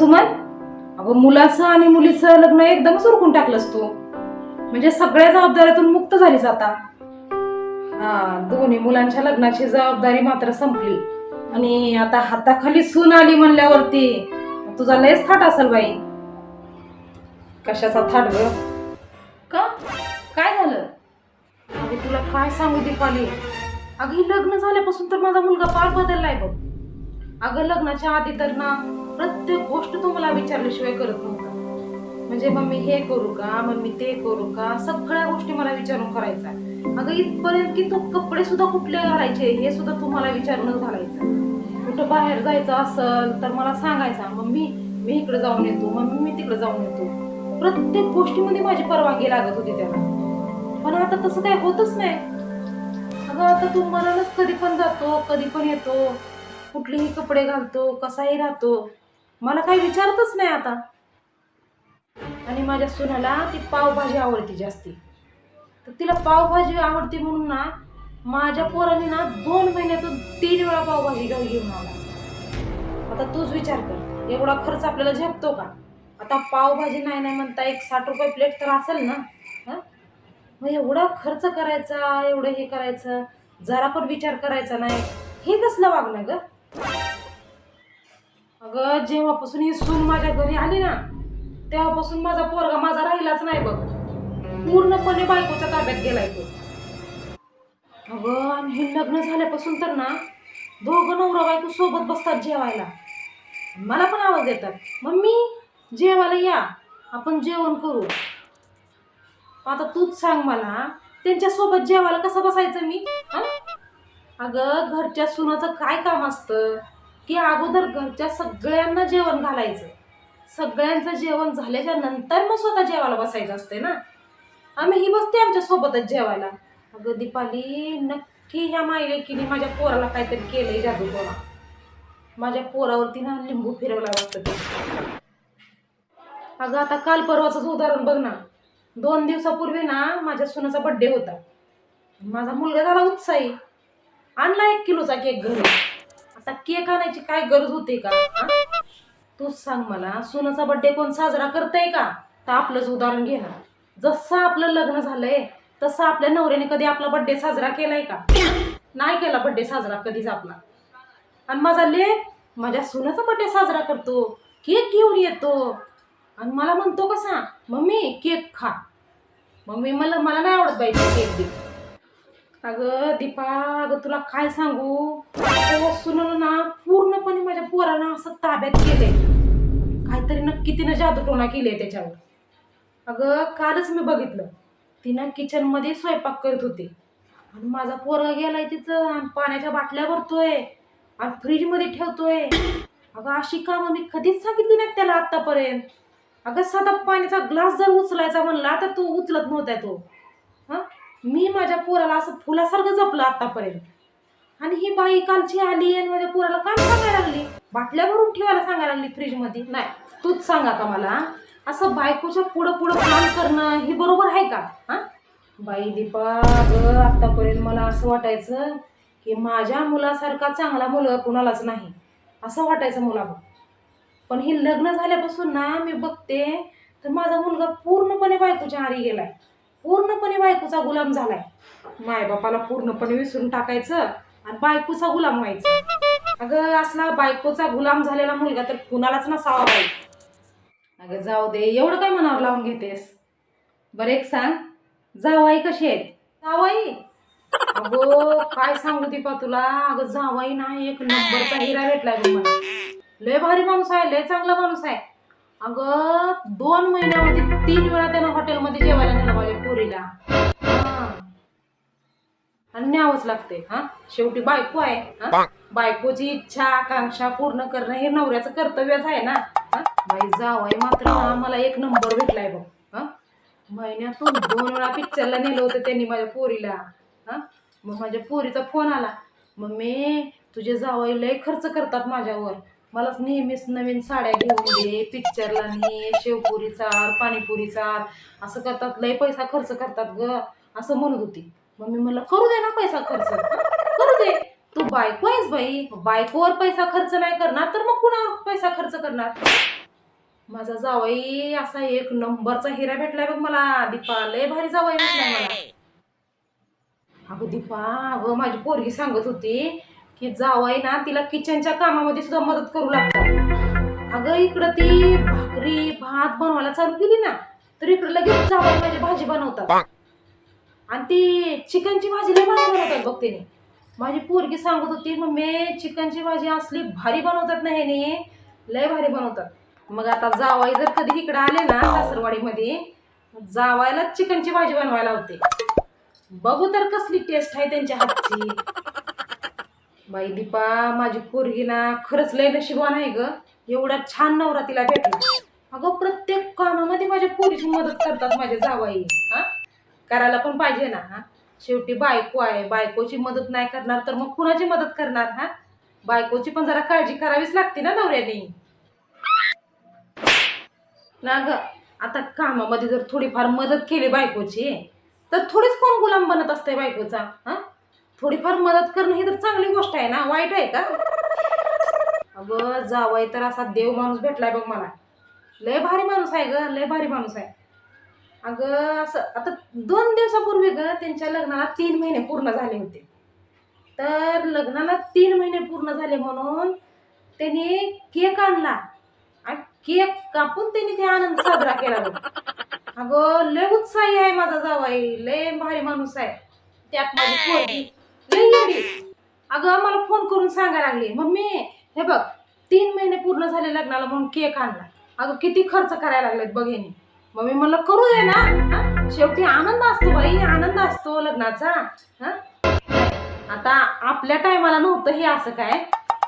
सुमन अगं मुलाचं आणि मुलीचं लग्न एकदमच उरकून टाकलंस तू. म्हणजे सगळ्या जबाबदाऱ्यातून मुक्त झालीस आता. हा दोन्ही मुलांच्या लग्नाची जबाबदारी मात्र संपली. आणि आता हाताखाली सून आली म्हणल्यावरती तुझा लयच थाट असेल बाई. कशाचा थाट ग? का? काय झालं? अगं तुला काय सांगू दीपाली? अगं ही लग्न झाल्यापासून तर माझा मुलगा फार बदललाय बघ. अगं लग्नाच्या आधी तर ना प्रत्येक गोष्ट तो मला विचारल्याशिवाय करत नव्हता. म्हणजे मम्मी हे करू का? मम्मी ते करू का? सगळ्या गोष्टी मला विचारून करायचा. अगं इथपर्यंत की तो कपडे सुद्धा कुठले घालायचे? हे सुद्धा तू मला विचारणं घालायचं. कुठं बाहेर जायचं असेल तर मला सांगायचा मम्मी मी इकडे जाऊन येतो. मम्मी मी तिकडे जाऊन येतो. प्रत्येक गोष्टीमध्ये माझी परवानगी लागत होती त्याला. पण आता तसं काय होतच नाही. अगं आता तू मनानच कधी पण जातो कधी पण येतो. कुठलेही कपडे घालतो कसाही राहतो. मला काही विचारतच नाही आता. आणि माझ्या सुनाला ती पावभाजी आवडते जास्ती. तर तिला पावभाजी आवडते म्हणून ना माझ्या पोराने ना दोन महिन्यातून तीन वेळा पावभाजी घेऊन घेऊन आला. आता तूच विचार कर एवढा खर्च आपल्याला झेपतो का? आता पावभाजी नाही नाही म्हणता एक साठ रुपये प्लेट तर असेल ना? मग एवढा खर्च करायचा एवढं हे करायचं जरा पण विचार करायचा नाही. हे कसलं वागणं ग? अगं जेव्हापासून ही सून माझ्या घरी आली ना तेव्हापासून माझा पोरगा माझा राहिलाच नाही बघ. पूर्णपणे बायकोच्या ताब्यात गेलाय तो. अगं आणि हे लग्न झाल्यापासून तर ना दोघं नवरा बायको सोबत बसतात जेवायला. मला पण आवाज देतात. मम्मी जेवायला या आपण जेवण करू. आता तूच सांग मला त्यांच्यासोबत जेवायला कसं बसायचं मी? अगं घरच्या सुनाचं काय काम असतं? की अगोदर घरच्या सगळ्यांना जेवण घालायचं. सगळ्यांचं जेवण झाल्याच्यानंतर मग स्वतः जेवायला बसायचं असते ना. आम्ही ही बसते आमच्या सोबतच जेवायला. अगं दीपाली नक्की ह्या मायलेकीने माझ्या पोराला काहीतरी केलंय जादू पोरा माझ्या पोरावरती ना लिंबू फिरवला वाटतं ते अगं आता काल परवाचंच उदाहरण बघ ना. दोन दिवसापूर्वी ना माझ्या सुनाचा बड्डे होता. माझा मुलगा झाला उत्साही. आणला एक किलोचा केक घरी आता केक आणायची काय गरज होते का? हा? तूच सांग मला सुनाचा बड्डे कोण साजरा करतंय का? तर आपलंच उदाहरण घे ना. जसं आपलं लग्न झालंय तसं आपल्या नवऱ्याने कधी आपला बड्डे साजरा केलाय का? नाही केला बड्डे साजरा कधीच आपला. आणि माझा लेख माझ्या सुनाचा बड्डे साजरा करतो केक घेऊन येतो. आणि मला म्हणतो कसा मम्मी केक खा. मम्मी मला मला नाही आवडत बाई केक देऊ अगं दीपा अगं तुला काय सांगू? त्या सुनलं ना पूर्णपणे माझ्या पोरानं असं ताब्यात केले काहीतरी नक्की तिनं जादूटोणा आहे त्याच्यावर. अगं कालच मी बघितलं. तिनं किचनमध्ये स्वयंपाक करत होती. आणि माझा पोरगा गेलाय तिचं आणि पाण्याच्या बाटल्या भरतोय आणि फ्रीजमध्ये ठेवतोय. अगं अशी कामं मी कधीच सांगितली नाही त्याला आत्तापर्यंत. अगं साधा पाण्याचा ग्लास जर उचलायचा म्हणला तर तो उचलत नव्हता तो. मी माझ्या पोराला असं फुलासारखं जपलं आतापर्यंत आणि ही बाई कालची आली आणि माझ्या पोराला काम सांगायला लागली? बाटल्या भरून ठेवायला सांगायला लागली फ्रीजमध्ये नाही तूच सांगा का मला? असं बायकोच्या पुढं पुढं काम करणं हे बरोबर आहे का? हां? बाई दीपा ग आत्तापर्यंत मला असं वाटायचं की माझ्या मुलासारखा चांगला मुलगा कुणालाच नाही. असं वाटायचं मला पण हे लग्न झाल्यापासून ना मी बघते तर माझा मुलगा पूर्णपणे बायकोच्या आरी गेलाय. पूर्णपणे बायकोचा गुलाम झालाय. मायबापाला पूर्णपणे विसरून टाकायचं आणि बायकोचा गुलाम व्हायचं. अगं असला बायकोचा गुलाम झालेला मुलगा तर कुणालाच नसावा बाई. अगं जाऊ दे एवढं काय मनावर लावून घेतेस? बरं एक सांग. जावाई कशी आहेत? जावाई? अगो काय सांगू दीपा तुला? अगं जावाई नाही एक नंबरचा हिरा भेटलाय मला. लय भारी माणूस आहे लय चांगला माणूस आहे. अगं दोन महिन्यामध्ये तीन वेळा त्यानं हॉटेलमध्ये जेवायला नेलं माझ्या पोरीला. आणि न्यावंच लागते हा. शेवटी बायको आहे हा? बायकोची इच्छा आकांक्षा पूर्ण करणं हे नवऱ्याचं कर्तव्यच आहे ना बाई जाव आहे मात्र ना मला एक नंबर भेटलाय बघ हा. महिन्यातून दोन वेळा पिक्चरला नेलं होतं त्यांनी माझ्या पोरीला हा. मग माझ्या पोरीचा फोन आला. मग मी तुझे जावई लय खर्च करतात माझ्यावर. मला नेहमीच नवीन साड्या घेऊन दे पिक्चरला ने शेवपुरी चार पाणीपुरी चार असं करतात लय पैसा खर्च करतात ग. असं म्हणत होती. मम्मी म्हणलं करू दे ना पैसा खर्च. करू दे. तू बायको आहेस बाई. बायकोवर पैसा खर्च नाही करणार तर मग कुणावर पैसा खर्च करणार? माझा जावई असा एक नंबरचा हिरा भेटलाय बघ मला. दीपा लय भारी जावई भेटलाय मला. अगं दीपा अगं माझी पोरगी सांगत होती की जावई ना तिला किचनच्या कामामध्ये सुद्धा मदत करू लागतात. अगं इकडं ती भाकरी भात बनवायला चालू केली ना तर इकडं लगेच जावई माझी भाजी बनवतात. आणि ती चिकनची भाजी लय भारी बनवतात बघ तिने. माझी पोरगी सांगत होती मम्मी चिकनची भाजी असली भारी बनवतात ना ह्याने लय भारी बनवतात. मग आता जावाई जर कधी इकडे आले ना सासरवाडीमध्ये जावायला चिकनची भाजी बनवायला होते. बघू तर कसली टेस्ट आहे त्यांच्या हातची. बाई दीपा माझी पोरगी ना खरंच लय नशिबान आहे ग. एवढा छान नवरा तिला भेटला. अगं प्रत्येक कामामध्ये माझ्या पोरीची मदत करतात माझे जावाई. हा? करायला पण पाहिजे ना हा? शेवटी बायको आहे. बायकोची मदत नाही करणार तर मग कुणाची मदत करणार हा? बायकोची पण जरा काळजी करावीच लागते ना नवऱ्याने. ना ग आता कामामध्ये जर थोडीफार मदत केली बायकोची तर थोडीच कोण गुलाम बनत असते बायकोचा हा? थोडीफार मदत करणं ही तर चांगली गोष्ट आहे ना वाईट आहे का? अगं जावय तर असा देव माणूस भेटलाय बघ मला. लय भारी माणूस आहे ग लय भारी माणूस आहे. अगं असं आता दोन दिवसापूर्वी ग त्यांच्या लग्नाला तीन महिने पूर्ण झाले होते. तर लग्नाला तीन महिने पूर्ण झाले म्हणून त्यांनी केक आणला. आणि केक कापून त्यांनी ते आनंद साजरा केला बघ. अगं लय उत्साही आहे माझा जावाई लय भारी माणूस आहे. त्यात माझी पोरगी अगं मला फोन करून सांगायला लागली. मम्मी हे बघ तीन महिने पूर्ण झाले लग्नाला म्हणून केक आणला. अगं किती खर्च करायला लागलेत बघ यांनी. मग मी म्हणलं करू दे ना. हा? शेवटी आनंद असतो बाई आनंद असतो लग्नाचा. हा? आता आपल्या टायमाला नव्हतं हे असं काय?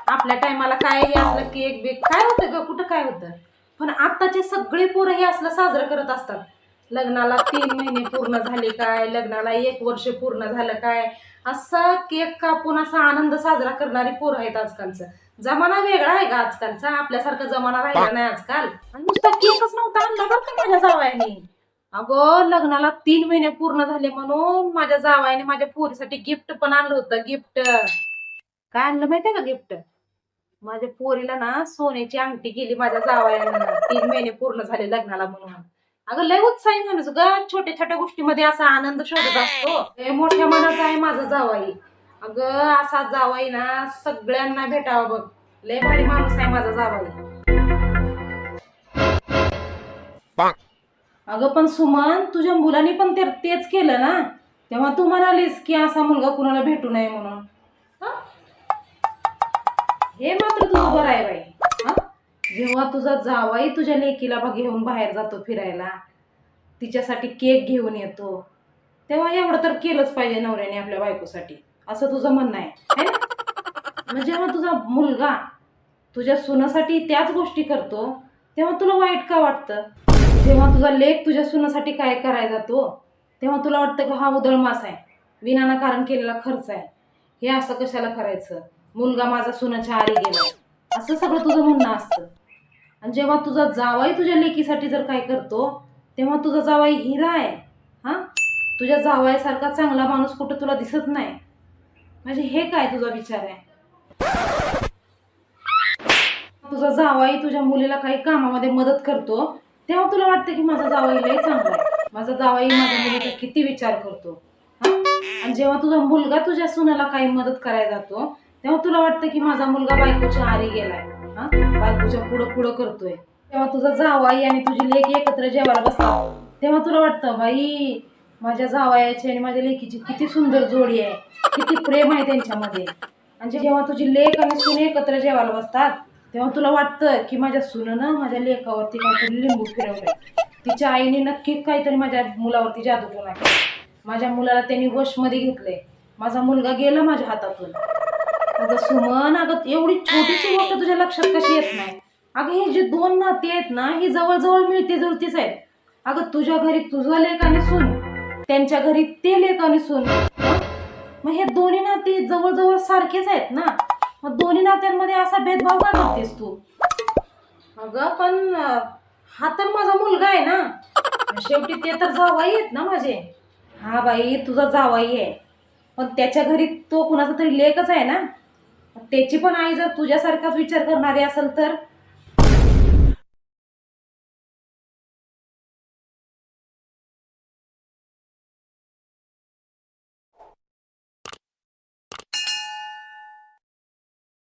आपल्या टायमाला काय हे असलं केक बेक काय होतं ग? कुठं काय होतं? पण आत्ताचे सगळे पोरं हे असलं साजरं करत असतात. लग्नाला तीन महिने पूर्ण झाले काय? लग्नाला एक वर्ष पूर्ण झालं काय? असा केक कापून असा आनंद साजरा करणारी पोरं आहेत आजकालचं. जमाना वेगळा आहे का आजकालचा. आपल्यासारखा जमाना राहिला नाही आजकाल. आणि नुसता केकच नव्हता आणला बरं का माझ्या जावयाने? अगं लग्नाला तीन महिने पूर्ण झाले म्हणून माझ्या जावयाने माझ्या पोरीसाठी गिफ्ट पण आणलं होतं गिफ्ट काय आणलं माहितीये का गिफ्ट माझ्या पोरीला ना सोन्याची अंगठी केली माझ्या जावयानं. तीन महिने पूर्ण झाले लग्नाला म्हणून. अगं लय उत्साही माणूस ग. छोट्या छोट्या गोष्टीमध्ये असा आनंद शोधत असतो. लय मोठ्या मनाचा आहे माझा जावाई. अगं असा जावाई ना सगळ्यांना भेटावा बघ. लय भारी माणूस आहे माझा जावाई. अगं पण सुमन तुझ्या मुलांनी पण ते तेच केलं ना? तेव्हा तू म्हणालीस की असा मुलगा कुणाला भेटू नये म्हणून. हा? मात्र तुझं बरं आहे बाई? किंवा तुझा जावाई तुझ्या लेकीला बघ घेऊन बाहेर जातो फिरायला. तिच्यासाठी केक घेऊन येतो. तेव्हा एवढं तर केलंच पाहिजे नवऱ्याने आपल्या बायकोसाठी. असं तुझं म्हणणं आहे म्हणजे ना? मग जेव्हा तुझा मुलगा तुझ्या सुनासाठी त्याच गोष्टी करतो तेव्हा तुला वाईट का वाटतं? जेव्हा तुझा लेख तुझ्या सुनासाठी काय करायला जातो तेव्हा तुला वाटतं की हा उधळमास आहे. विनाना कारण केलेला खर्च आहे. हे असं कशाला करायचं? मुलगा माझा सुनाच्या आरी गेला असं सगळं तुझं म्हणणं असतं. आणि जेव्हा तुझा जावाई तुझ्या लेकीसाठी जर काय करतो तेव्हा तुझा जावाई हिरा आहे. हां? तुझ्या जावाईसारखा चांगला माणूस कुठं तुला दिसत नाही. म्हणजे हे काय तुझा विचार आहे? तुझा जावाई तुझ्या मुलीला काही कामामध्ये मदत करतो तेव्हा तुला वाटतं की माझा जावाई लय चांगला आहे. माझा जावाई माझ्या मुलीचा किती विचार करतो. आणि जेव्हा तुझा मुलगा तुझ्या सुनाला काही मदत करायला जातो तेव्हा तुला वाटतं की माझा मुलगा बायकोच्या आरी गेलाय. हा? बायकोच्या पुढं पुढं करतोय. तेव्हा तुझा जावाई आणि तुझी लेख एकत्र जेवायला बसतात तेव्हा तुला वाटतं बाई माझ्या जावायाची आणि माझ्या लेकीची किती सुंदर जोडी आहे. किती प्रेम आहे त्यांच्यामध्ये. आणि जेव्हा तुझी लेख आणि सून एकत्र जेवायला बसतात तेव्हा तुला वाटतं की माझ्या सुनेनं माझ्या लेखावरती काहीतरी लिंबू फिरवलंय. तिच्या आईने नक्की काहीतरी माझ्या मुलावरती जादू केला माझ्या मुलाला त्यांनी वशमध्ये घेतलंय. माझा मुलगा गेला माझ्या हातातून. अगं सुमन अगं एवढी छोटीशी गोष्ट तुझ्या लक्षात कशी येत नाही? अगं हे जे दोन नाते आहेत ना ही जवळजवळ मिळते जुळतीच आहेत. अगं तुझ्या घरी तुझं लेख आणि सून त्यांच्या घरी ते लेख आणि सून. मग हे दोन्ही नाते जवळजवळ सारखेच आहेत ना? मग दोन्ही नात्यांमध्ये असा भेदभाव का करतेस तू? अगं पण हा तर माझा मुलगा आहे ना? शेवटी ते तर जावाई आहेत ना माझे. हा बाई तुझा जावाई आहे. पण त्याच्या घरी तो कुणाचा तरी लेखच आहे ना? त्याची पण आई जर तुझ्यासारखाच विचार करणारी असेल तर?